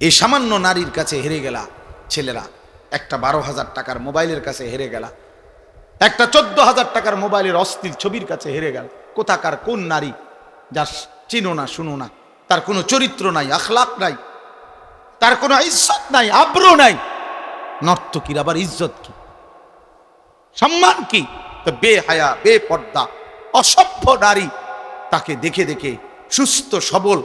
এই সামান্য নারীর কাছে হেরে গেলা ছেলেরা। একটা বারো হাজার টাকার মোবাইলের কাছে হেরে গেলা। একটা চোদ্দ হাজার টাকার মোবাইলের অস্থির ছবির কাছে হেরে গেল। কোথাকার কোন নারী যা চিনো না, শুনো না? তার কোনো চরিত্র নাই আখলাক নাই। তার কোনো ইজ্জত নাই, আব্রু নাই। নর্তকীর আবার ইজ্জত কি? সম্মান কি? তো বেহায়া, বেপর্দা, অসভ্য নারী তাকে দেখে দেখে সুস্থ, সবল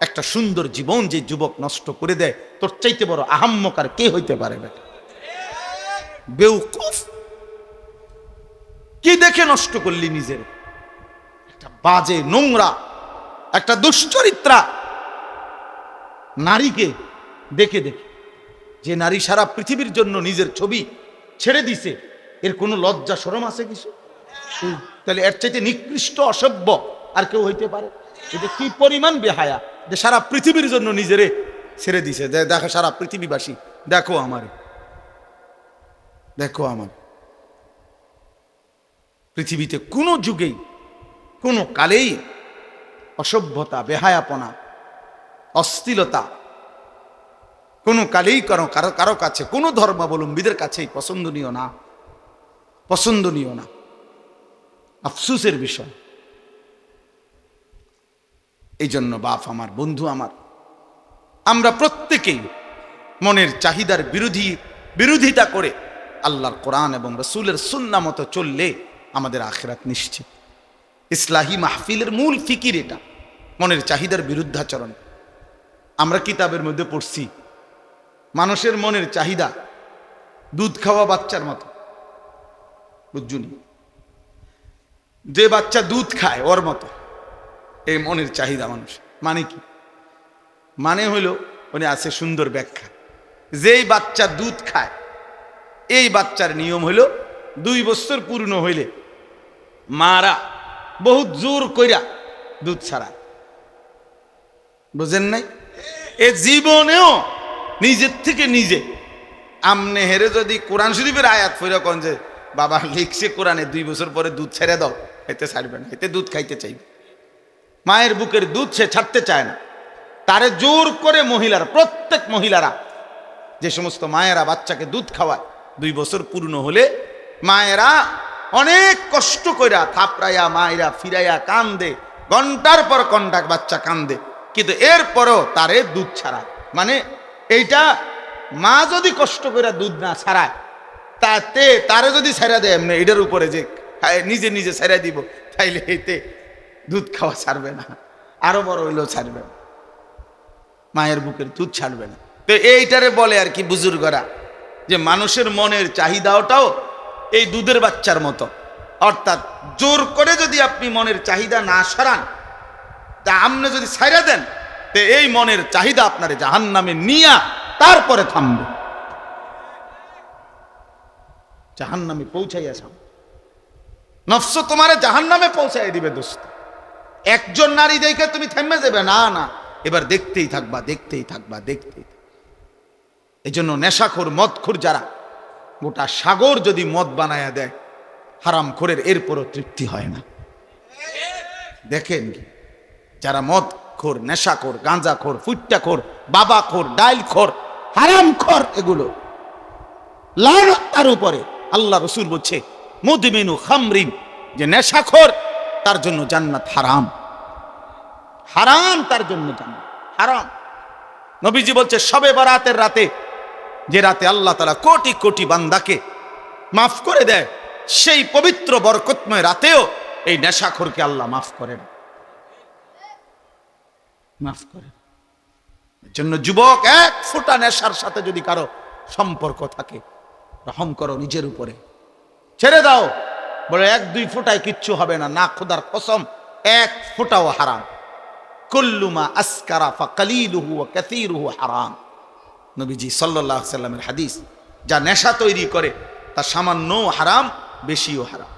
একটা সুন্দর জীবন যে যুবক নষ্ট করে দেয়, তোর চাইতে বড় আহাম্মকার কে হইতে পারে বেটা বেউকুফ। কি দেখে নষ্ট করলি নিজের? একটা বাজে নোংরা, একটা দুশ্চরিত্রা। নারীকে দেখে দেখে, যে নারী সারা পৃথিবীর জন্য নিজের ছবি ছেড়ে দিছে, এর কোনো লজ্জা সরম আছে কিছু? তাহলে এর চাইতে নিকৃষ্ট, অসভ্য আর কেউ হইতে পারে? এটা কি পরিমাণ বেহায়া? যে সারা পৃথিবীর জন্য নিজেরে ছেড়ে দিছে। দেখো সারা পৃথিবীবাসী, দেখো আমারে। দেখো আমার। পৃথিবীতে কোনো যুগেই, কোনো কালেই অসভ্যতা, বেহায়াপনা অস্থিলতা কোনো কালেই কারও কারও কারও কাছে, কোনো ধর্মাবলম্বীদের কাছেই পছন্দনীয় না। পছন্দনীয় না। আফসুসের বিষয়। এই জন্য বাপ আমার, বন্ধু আমার। আমরা প্রত্যেকেই মনের চাহিদার বিরোধী, বিরোধিতা করে আল্লাহর কোরআন এবং রসুলের সুন্না মতো চললে আমাদের আখেরাত নিশ্চিত। ইসলাহী মাহফিলের মূল ফিকির এটা, মনের চাহিদার বিরুদ্ধাচরণ। আমরা কিতাবের মধ্যে পড়ছি, মানুষের মনের চাহিদা দুধ খাওয়া বাচ্চার মতো। বুঝুনি যে বাচ্চা দুধ খায় ওর মতো। এই মনের চাহিদা মানুষ। মানে কি? মানে হইল উনি আছে সুন্দর ব্যাখ্যা। যেই বাচ্চা দুধ খায়, এই বাচ্চার নিয়ম হইল দুই বছর পূর্ণ হইলে মারা বহুত জোর কইরা দুধ ছাড়া বুঝেন নাই? এ জীবনেও নিজের থেকে নিজে। আমনে হেরে যদি কোরআন শরীফের আয়াত ফিরে যে, বাবা, লিখছে কোরআনে দুই বছর পরে দুধ ছেড়ে দাও এতে ছাড়বে না এতে দুধ খাইতে চাইবে। মায়ের বুকের দুধ সে ছাড়তে চায় না। তারে জোর করে মহিলারা, প্রত্যেক মহিলারা, যে সমস্ত মায়েরা বাচ্চাকে দুধ খাওয়ায়, দুই বছর পূর্ণ হলে মায়েরা অনেক কষ্ট কইরা থাপড়াইয়া মায়েরা ফিরাইয়া কান্দে, ঘণ্টার পর ঘণ্টা বাচ্চা কান্দে। কিন্তু এরপরও তারে দুধ ছাড়া মানে এইটা মা যদি কষ্ট করে দুধ না ছাড়ায়, তাতে তারে যদি ছেড়া দেয়, এমনি এটার উপরে যে নিজে নিজে ছেড়া দিব, তাইলে এতে দুধ খাওয়া ছাড়বে না। আরও বড় হইলেও ছাড়বে না। মায়ের বুকের দুধ ছাড়বে না। তো এইটারে বলে আর কি বুজুর্গরা যে মানুষের মনের চাহিদাটাও এই দুধের বাচ্চার মতো। অর্থাৎ জোর করে যদি আপনি মনের চাহিদা না সরান, তা আপনি যদি ছাইরা দেন, তো এই মনের চাহিদা আপনার জাহান নামে নিয়া তারপরে থামবে। জাহান নামে পৌঁছাইয়া যাও। নফস তোমারে জাহান নামে পৌঁছাই দিবে দোস্ত। একজন নারী দেখে তুমি থেমে যাবে। না না। এবার দেখতেই থাকবা দেখতেই থাকবা, দেখতেই এই জন্য নেশাখোর, মদখোর যারা, গোটা সাগর যদি মদ বানায়া দেয়, হারাম খোরের এরপরও তৃপ্তি হয় না। দেখেন কি? যারা মদ খোর নেশাখোর, গাঁজাখোর, ফুট্টাখোর, বাবাখোর, ডাইলখোর হারামখোর এগুলো লানত তার উপরে আল্লাহ রসুল বলছে, মুদমিনু খামরিন, যে নেশাখোর তার জন্য জান্নাত হারাম। হারাম তার জন্য জান্নাত, হারাম। নবীজি বলছে, সবে বরাতের রাতে, যে রাতে আল্লাহ তালা কোটি কোটি বান্দাকে মাফ করে দেয়, সেই পবিত্র বরকতময় রাতেও এই নেশাখোরকে আল্লাহ মাফ করেন। মাফ করেন। জন্য যুবক এক ফোঁটা নেশার সাথে যদি কারও সম্পর্ক থাকে, রহম করো নিজের উপরে। ছেড়ে দাও। বলে, এক, দুই ফোঁটায় কিচ্ছু হবে না না খোদার কসম, এক ফোঁটাও হারাম। কুল্লুমা আসকারা ফা কালিলুহু কাসীরুহু হারাম। নবীজি আলাইহি সাল্লামের হাদিস, যা নেশা তৈরি করে, তা সামান্য হারাম, বেশিও হারাম।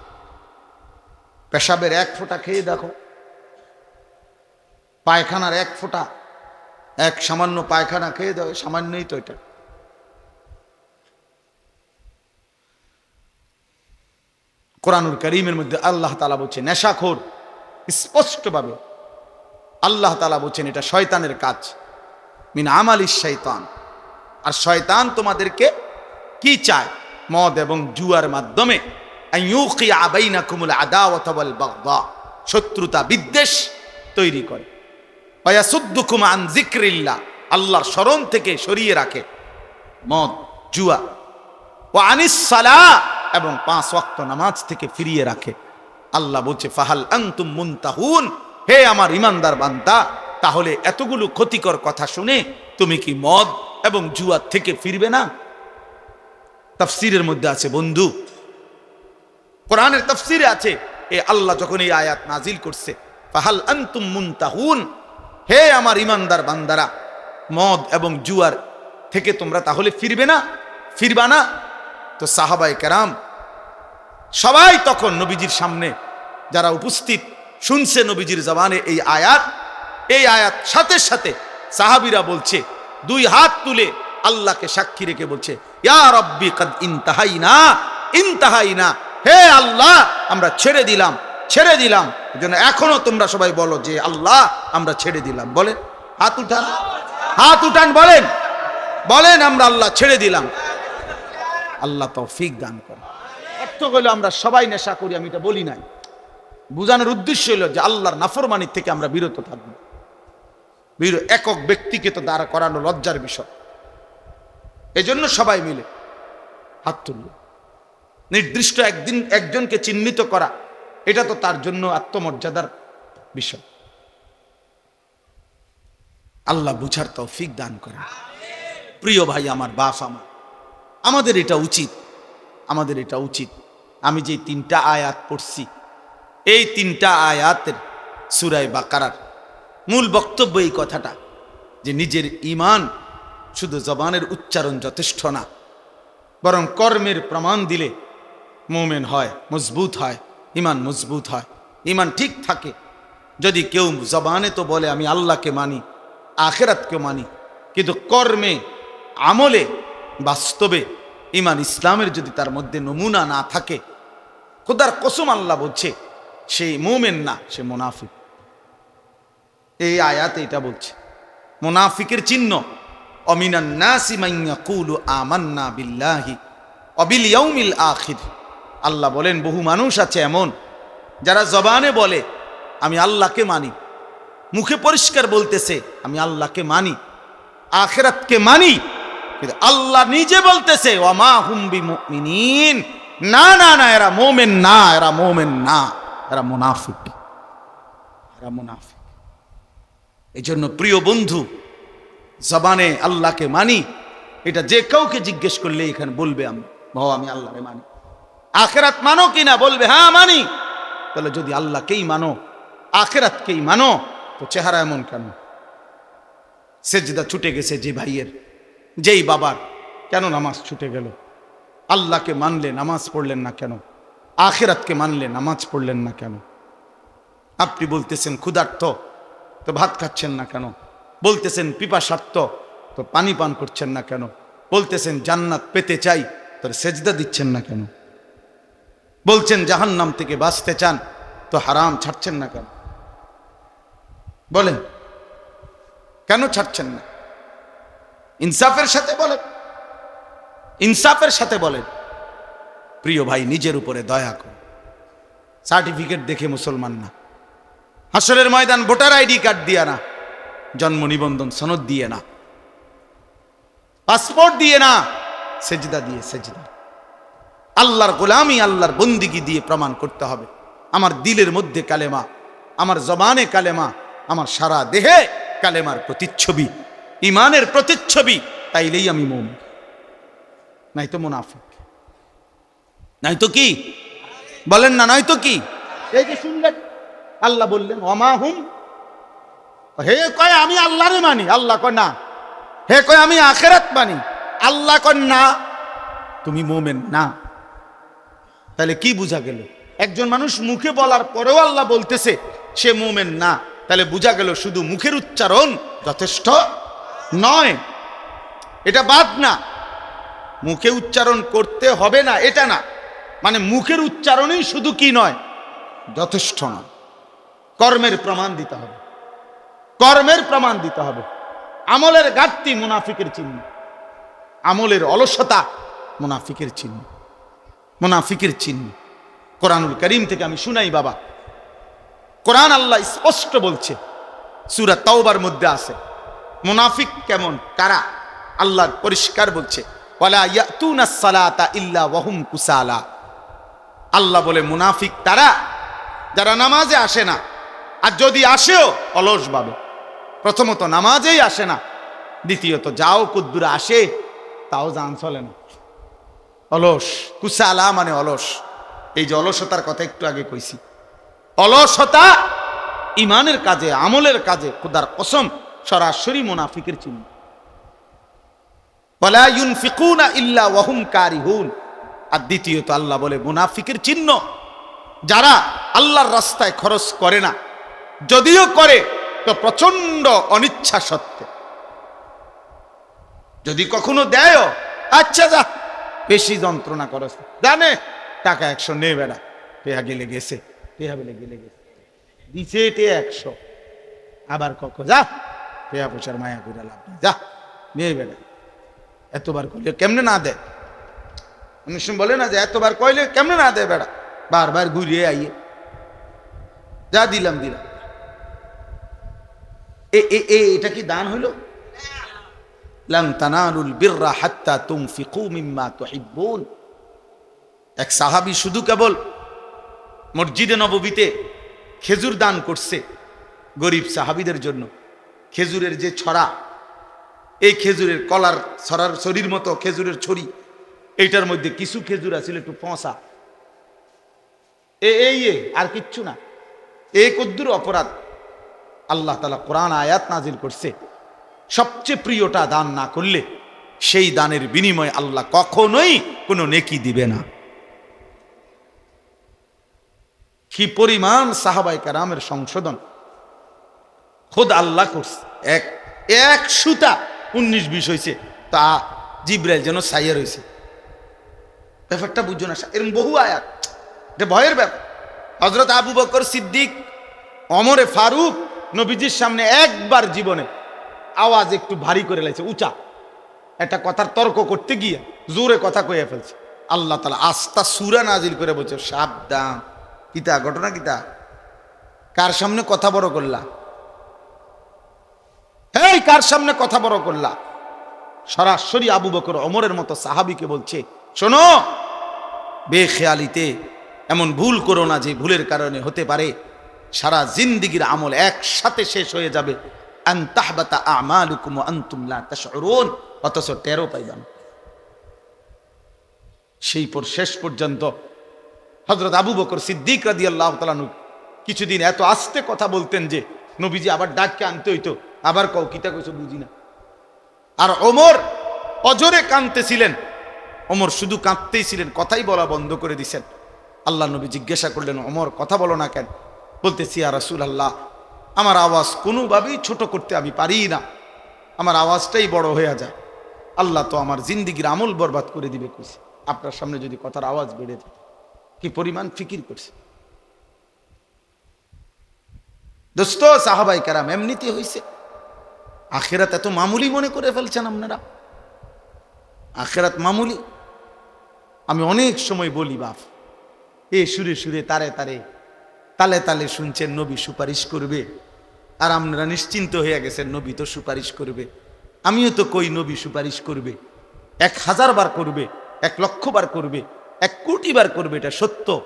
পেশাবের এক ফোঁটা খেয়ে দেখো, পায়খানার এক ফোঁটা, এক সামান্য পায়খানা খেয়ে দাও সামান্যই তো এটা। কোরআনুল করিমের মধ্যে আল্লাহ তালা বলছে নেশাখোর। স্পষ্টভাবে আল্লাহ তালা বলছেন, এটা শয়তানের কাজ। মিন আমালি শৈতান আর শয়তান তোমাদেরকে কি চায়? মদ এবং জুয়ার মাধ্যমে। শত্রুতা, বিদ্বেষ তৈরি করে। আন যিকরিল্লাহ। আল্লাহর স্মরণ থেকে সরিয়ে রাখে মদ, জুয়া। ও আনিস এবং পাঁচ ওয়াক্ত নামাজ থেকে ফিরিয়ে রাখে। আল্লাহ বলছে, ফাহাল আনতুম মুনতাহুন। হে আমার ইমানদার বান্দা, তাহলে এতগুলো ক্ষতিকর কথা শুনে তুমি কি মদ এবং জুয়ার থেকে ফিরবে না? তাফসিরের মধ্যে আছে, বন্ধু, কোরআনের তাফসিরে আছে, এ আল্লাহ যখন এই আয়াত নাজিল করছে, ফাহাল আনতুম মুনতাহুন। হে আমার ইমানদার বান্দারা, মদ এবং জুয়ার থেকে তোমরা তাহলে ফিরবে না? ফিরবা না? তো সাহাবাই কেরাম সবাই তখন নবীজির সামনে যারা উপস্থিত শুনছে নবীজির জবানে এই আয়াত এই আয়াত সাথে সাথে সাহাবিরা বলছে, দুই হাত তুলে আল্লাহকে সাক্ষী রেখে বলছে হে আল্লাহ, আমরা ছেড়ে দিলাম ছেড়ে দিলাম। জন্য এখনও তোমরা সবাই বলো যে আল্লাহ, আমরা ছেড়ে দিলাম। বলেন, হাত উঠান হাত উঠান, বলেন বলেন, আমরা আল্লাহ ছেড়ে দিলাম। আল্লাহ তৌফিক দান করে অর্থ হইল আমরা সবাই নেশা করি, আমি এটা বলি নাই। বুঝানোর উদ্দেশ্য হলো যে আল্লাহর নাফরমানির থেকে আমরা বিরত থাকব। বির, একক ব্যক্তিকে তো দাঁড়া করানো লজ্জার বিষয়। এজন্য সবাই মিলে হাত তুলল নির্দিষ্ট একদিন একজনকে চিহ্নিত করা, এটা তো তার জন্য আত্মমর্যাদার বিষয়। আল্লাহ বুঝার তৌফিক দান করে প্রিয় ভাই, আমার বাপ, আমার আমাদের এটা উচিত। আমাদের এটা উচিত। আমি যে তিনটা আয়াত পড়ছি, এই তিনটা আয়াতের সুরায় বাকারার মূল বক্তব্য এই কথাটা যে নিজের ইমান শুধু জবানের উচ্চারণ যথেষ্ট না, বরং কর্মের প্রমাণ দিলে মোমেন হয়, মজবুত হয় ইমান মজবুত হয়। ইমান ঠিক থাকে। যদি কেউ জবানে তো বলে, আমি আল্লাহকে মানি আখেরাতকে মানি, কিন্তু কর্মে, আমলে বাস্তবে ইমান ইসলামের যদি তার মধ্যে নমুনা না থাকে, খোদার কসম আল্লাহ বলছে সেই মোমেন না, সে মোনাফিক। এই আয়াতে এটা বলছে, মোনাফিকের চিহ্ন অবিল আল্লাহ বলেন, বহু মানুষ আছে এমন, যারা জবানে বলে, আমি আল্লাহকে মানি। মুখে পরিষ্কার বলতেছে, আমি আল্লাহকে মানি। আখেরাতকে মানি। কিন্তু আল্লাহ নিজে বলতেছে ওমা হুম্বি মুমিনিন না না না, এরা মোমেন না, এরা মোমেন না, এরা মুনাফিক। এরা মুনাফিক। এই জন্য প্রিয় বন্ধু, জবানে আল্লাহকে মানি, এটা যে কাউকে জিজ্ঞেস করলে এখানে বলবে আমি ভাও আমি আল্লাহরে মানি। আখেরাত মানো কিনা বলবে হ্যাঁ মানি। তাহলে যদি আল্লাহকেই মানো, আখেরাতকেই মানো, তো চেহারা এমন কেন? সেজদা ছুটে গেছে যে ভাইয়ের। যেই বাবার। কেন নামাজ ছুটে গেল? আল্লাহকে মানলে নামাজ পড়লেন না কেন? আখেরাতকে মানলে নামাজ পড়লেন না কেন? আপনি বলতেছেন, ক্ষুধার্ত। তো ভাত খাচ্ছেন না কেন? বলতেছেন পিপাসার্থ তো পানি পান করছেন না কেন? বলতেছেন, জান্নাত পেতে চাই। তোর সেজদা দিচ্ছেন না কেন? বলছেন, জাহান্নাম থেকে বাঁচতে চান। তো হারাম, ছাড়ছেন না কেন? বলেন, কেন ছাড়ছেন না? ইনসাফের সাথে বলেন। ইনসাফের সাথে বলেন। প্রিয় ভাই, নিজের উপরে দয়া কর সার্টিফিকেট দেখে মুসলমান না। হাসলের ময়দান ভোটার আইডি কার্ড দিয়ে না। জন্ম নিবন্ধন সনদ দিয়ে না। পাসপোর্ট দিয়ে না। সেজদা দিয়ে সেজদা। আল্লাহর গোলামি, আল্লাহর বন্দিগি দিয়ে প্রমাণ করতে হবে। আমার দিলের মধ্যে কালেমা, আমার জবানে কালেমা, আমার সারা দেহে কালেমার প্রতিচ্ছবি। ইমানের প্রতিচ্ছবি। তাইলেই আমি মোম। নাই তো মুনাফিক। নাই তো কি? বলেন না নয় তো কি? এই যে শুনলেন আল্লাহ বললেন অমা হুম? হে কয় আমি আল্লাহরে মানি। আল্লাহ কয় না। হে কয় আমি আখেরাত মানি। আল্লাহ কয় না। তুমি মোমেন না। তাহলে কি বোঝা গেল? একজন মানুষ মুখে বলার পরেও আল্লাহ বলতেছে সে মোমেন না। তাহলে বোঝা গেল শুধু মুখের উচ্চারণ যথেষ্ট। নয়। এটা বাদ না। মুখে উচ্চারণ করতে হবে না, এটা না। মানে মুখের উচ্চারণই শুধু কি নয়, যথেষ্ট নয়। কর্মের প্রমাণ দিতে হবে। কর্মের প্রমাণ দিতে হবে। আমলের ঘাটতি মুনাফিকের চিহ্ন। আমলের অলসতা মুনাফিকের চিহ্ন। মুনাফিকের চিহ্ন। কোরআনুল করিম থেকে আমি শুনাই, বাবা। কোরআন আল্লাহ স্পষ্ট বলছে, সুরা তাওবার মধ্যে আছে। মুনাফিক কেমন? কারা? আল্লাহ পরিষ্কার বলছে কুসালা। আল্লাহ বলে, মুনাফিক তারা, যারা নামাজে আসে না, আর যদি আসেও অলস ভাবে। প্রথমত নামাজেই আসে না, দ্বিতীয়ত যাও কুদ্দুরে আসে, তাও জান চলে না। অলস, কুসালা মানে অলস। এই যে অলসতার কথা একটু আগে কইছি। অলসতা ইমানের কাজে, আমলের কাজে, খুদার কসম সরাসরি মুনাফিকের চিহ্ন। ইল্লা ওয়াহুম কারিহুন। আর দ্বিতীয়ত আল্লাহ বলে, মুনাফিকের চিহ্ন যারা আল্লাহর রাস্তায় খরচ করে না, যদিও করে, তো প্রচণ্ড অনিচ্ছা সত্ত্বে। যদি কখনো দেয় আচ্ছা যা, বেশি যন্ত্রণা করস জানে, টাকা একশো নে। বেড়া টেহা গেলে গেছে টেহা বেলে গেলে গেছে। দিছে টে একশো। আবার কখ যা। টেহা পয়সার মায়া করে লাভ নেই। যা মেয়ে বেড়া এতবার করলে কেমনে না দেয়? অনেক বলে না যে এতবার কইলে কেমনে না দেয় বেড়া? বারবার ঘুরিয়ে আইয়ে। যা দিলাম দিলাম। এ এ এটা কি দান হইল? বিররা হাত্তা মিম্মা এক সাহাবী শুধু কেবল মসজিদে নববীতে খেজুর দান করছে গরিব সাহাবিদের জন্য। খেজুরের যে ছড়া এই খেজুরের কলার ছড়ার ছড়ির মতো খেজুরের ছড়ি এইটার মধ্যে কিছু খেজুর আছিল একটু পচা। এ এই এ, আর কিচ্ছু না। এই কদ্দুর অপরাধ আল্লাহ তালা কোরআন আয়াত নাজিল করছে। সবচেয়ে প্রিয়টা দান না করলে সেই দানের বিনিময়ে আল্লাহ কখনোই কোনো নেকি দিবে না। কি পরিমাণ সাহাবাই কারামের সংশোধন খোদ আল্লাহ করছে। এক এক সুতা উনিশ, বিশ হয়েছে তা জিব্রাইল যেন সাইয়ার হয়েছে ব্যাপারটা বুঝছ না এরকম বহু আয়াত। এটা ভয়ের ব্যাপার। হজরত আবু বকর সিদ্দিক, অমরে ফারুক, নবীজির সামনে একবার জীবনে আওয়াজ একটু ভারী করে লাগছে উঁচা। একটা কথার তর্ক করতে গিয়ে জোরে কথা কইয়া ফেলছে। আল্লাহ তালা আস্তা সুরা নাজিল করে বলছে, সাবধান। কিতা ঘটনা কিতা কার সামনে কথা বড় করলা? এই, কার সামনে কথা বড় করলা? সরাসরি আবু বকর অমরের মতো সাহাবিকে বলছে, শোনো, বেখেয়ালিতে এমন ভুল করো না যে ভুলের কারণে হতে পারে। সারা জিন্দিগির আমল একসাথে শেষ হয়ে যাবে। অথচ টেরও পাইবান সেই পর শেষ পর্যন্ত হজরত আবু বকর সিদ্দিক রাদি আল্লাহ তালানু কিছুদিন এত আস্তে কথা বলতেন যে নবীজি আবার ডাককে আনতে হইতো। আবার কও, কিতা কইছো বুঝি না। আর ওমর অজরে কাঁদতেছিলেন। ওমর শুধু কাঁদতেই ছিলেন, কথাই বলা বন্ধ করে দিছেন। আল্লাহ নবী জিজ্ঞাসা করলেন, ওমর, কথা বলো না কেন? বলতেছি আর রাসুল আল্লাহ আমার আওয়াজ কোনোভাবেই ছোট করতে আমি পারি না। আমার আওয়াজটাই বড় হয়ে যায়। আল্লাহ তো আমার জিন্দিগির আমল বরবাদ করে দিবে কইছে। আপনার সামনে যদি কথার আওয়াজ বেড়ে যায়, কি পরিমাণ ফিকির করছে? দোস্ত, সাহাবাই কারাম এমনিতে হইছে। আখেরাত এত মামুলি মনে করে ফেলছেন আপনারা? আখেরাত মামুলি। আমি অনেক সময় বলি, বাপ, এ সুরে সুরে, তারে তারে, তালে তালে শুনছেন নবী সুপারিশ করবে। আর আপনারা নিশ্চিন্ত হয়ে গেছেন নবী তো সুপারিশ করবে। আমিও তো কই নবী সুপারিশ করবে। এক হাজার বার করবে, এক লক্ষ বার করবে, এক কোটি বার করবে, এটা সত্য।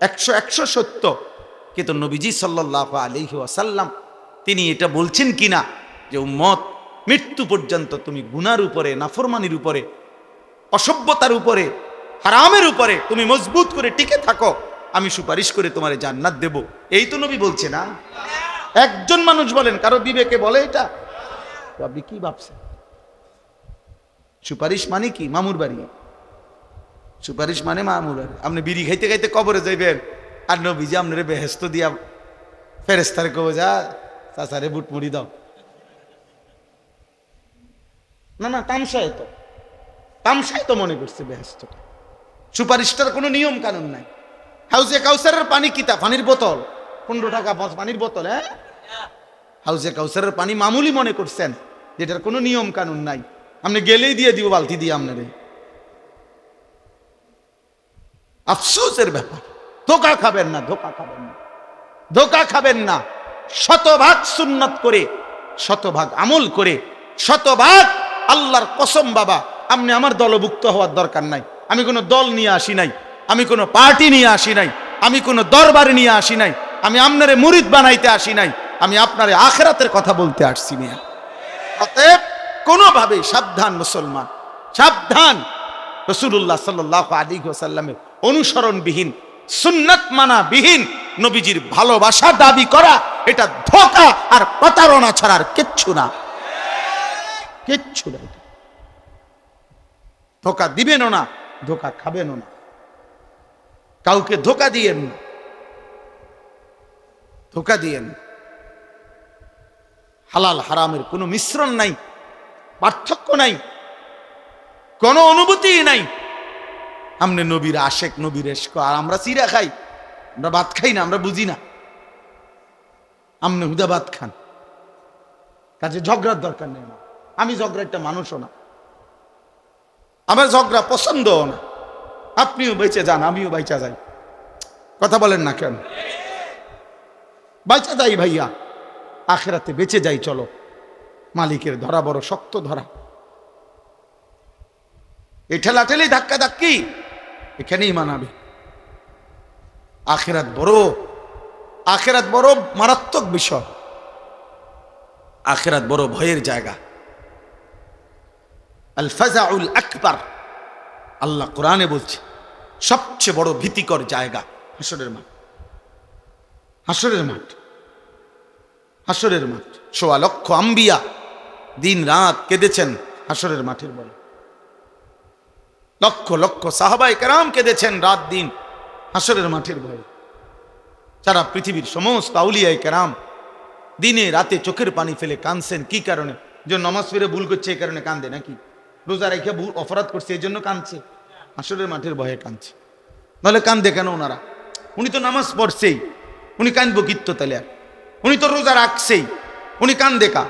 একশো একশো সত্য। কিন্তু নবীজি সাল্লাহ আলহি আসাল্লাম তিনি এটা বলছেন কিনা? যে উম্মত, মৃত্যু পর্যন্ত তুমি গুনার উপরে, নাফরমানির উপরে, অসভ্যতার উপরে, হারামের উপরে তুমি মজবুত করে টিকে থাকো, আমি সুপারিশ করে তোমার জান্নাত দেব। এই তো নবী বলছে না? একজন মানুষ বলেন, কারও বিবেকে বলে এটা? আপনি কি ভাবছেন? সুপারিশ মানে কি? মামুর বাড়ি। সুপারিশ মানে মামুর বাড়ি। আপনি বিড়ি খাইতে খাইতে কবরে যাইবেন, আর নবীজি আপনার বেহেস্ত দিয়া ফেরেস্তারে কবে যা, চাচারে বুট মুড়ি দাও। না না, তামসায় তো। তামসায় তো মনে করছে বেহেস্তটা সুপারিশটার কোনো নিয়ম কানুন নাই। হাউজে কাউসারের পানি কিতা? পানির বোতল। পনেরো টাকা পানির বোতল হ্যাঁ? হাউজে কাউসারের পানি মামুলি মনে করছেন, যেটার কোনো নিয়ম কানুন নাই। আপনি গেলেই দিয়ে দিব, বালতি দিয়ে আপনারে। আফসোসের ব্যাপার। ধোকা খাবেন না, ধোকা খাবেন না। ধোকা খাবেন না। শতভাগ সুন্নত করে, শতভাগ আমল করে, শতভাগ আল্লাহর কসম বাবা, আপনি আমার দলভুক্ত হওয়ার দরকার নাই। আমি কোনো দল নিয়ে আসি নাই, আমি কোনো পার্টি নিয়ে আসি নাই, আমি কোনো দরবার নিয়ে আসি নাই, আমি আপনারে মুরিদ বানাইতে আসি নাই, আমি আপনারে আখেরাতের কথা বলতে আসছি মিয়া। অতএব কোনোভাবে সাবধান মুসলমান, সাবধান। রসুল্লাহ সাল্লাহ আলী সাল্লামের অনুসরণবিহীন, সুন্নত মানা বিহীন নবীজির ভালোবাসা দাবি করা, এটা ধোকা আর প্রতারণা ছাড়ার কিচ্ছু না। কিচ্ছু না এটা। ধোকা দিবেনও না, ধোকা খাবেনও না। কাউকে ধোকা দিয়েন না। ধোকা দিয়েন হালাল হারামের কোনো মিশ্রণ নাই, পার্থক্য নাই, কোনো অনুভূতি নাই। আমনে নবীর আশেক, নবীর এশক, আর আমরা চিরা খাই, আমরা ভাত খাই না, আমরা বুঝি না। আমনে হুদা ভাত খান। কাজে ঝগড়ার দরকার নেই আমার। আমি ঝগড়া একটা মানুষও না। আমার ঝগড়া পছন্দও না। আপনিও বেঁচে যান, আমিও বাইচা যাই। কথা বলেন না কেন? বাইচা যাই ভাইয়া। আখেরাতে বেঁচে যাই, চলো। মালিকের ধরা বড় শক্ত ধরা। এই ঠেলাঠেলি ধাক্কা ধাক্কি এখানেই মানাবে। আখেরাত বড় আখেরাত বড় মারাত্মক বিষয়। আখেরাত বড় ভয়ের জায়গা। আল ফাজাউল আল্লাহ কোরআনে বলছে, সবচেয়ে বড় ভীতিকর জায়গা হাসরের মাঠ। হাসরের মাঠ। হাসরের মাঠ। সোয়া লক্ষ আম্বিয়া দিন রাত কেঁদেছেন হাসরের মাঠের বলে। লক্ষ লক্ষ সাহাবাই কেরাম কেঁদেছেন রাত দিন হাসরের মাঠের ভয়ে সারা পৃথিবীর সমস্ত আউলিয়ায় কেরাম দিনে রাতে চোখের পানি ফেলে কাঁদছেন, কি কারণে? যে নমাজ ফিরে ভুল করছে, এই কারণে কান্দে নাকি? রোজা রেখে ভুল অপরাধ করছে, এই জন্য কাঁদছে। হাসরের মাঠের ভয়ে কাঁদছে। নাহলে কান্দে কেন ওনারা? উনি তো নামাজ পড়ছেই। উনি কান্দবো কিত্ত তাহলে আর? উনি তো রোজা রাখছেই। উনি কান্দে কা?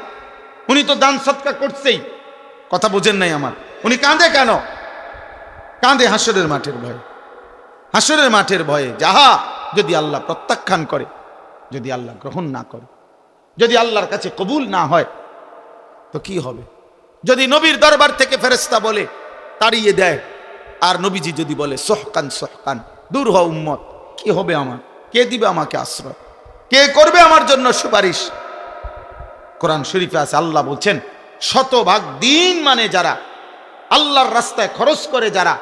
উনি তো দান সৎকা করছেই। কথা বোঝেন নাই আমার। উনি কাঁদে কেন? কাঁদে হাসরের মাঠের ভয়ে। হাসরের মাঠের ভয়ে যাহা যদি আল্লাহ প্রত্যাখ্যান করে, যদি আল্লাহ গ্রহণ না করে, যদি আল্লাহর কাছে কবুল না হয়, তো কি হবে? যদি নবীর দরবার থেকে ফেরেস্তা বলে, তাড়িয়ে দেয়। আর নবীজি যদি বলে, সোহকান সোহকান, দূর হ উম্মত, কি হবে আমার? কে দিবে আমাকে আশ্রয়? কে করবে আমার জন্য সুপারিশ? কোরআন শরীফে আছে, আল্লাহ বলছেন, শতভাগ দিন মানে যারা, আল্লাহর রাস্তায় খরচ করে যারা,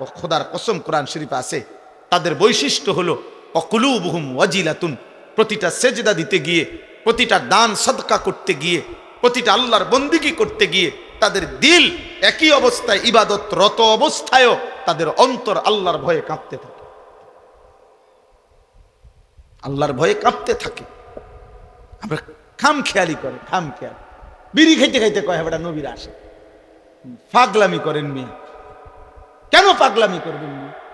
ও খোদার কসম কোরআন শরীফে আছে, তাদের বৈশিষ্ট্য হলো, অকুলুবহুম ওয়াজিলাতুন, প্রতিটা সেজদা দিতে গিয়ে, প্রতিটা দান, সদকা করতে গিয়ে প্রতিটা আল্লাহর বন্দিগি করতে গিয়ে তাদের দিল একই অবস্থায় ইবাদত রত অবস্থায়ও তাদের অন্তর আল্লাহর ভয়ে কাঁপতে থাকে। আল্লাহর ভয়ে কাঁপতে থাকে। আমরা খাম খেয়ালি করে, খাম খেয়াল। বিড়ি খাইতে খাইতে কয় বেটা, নবীর আসে। পাগলামি করেন মেয়ে। কেন পাগলামি করবেন মেয়ে?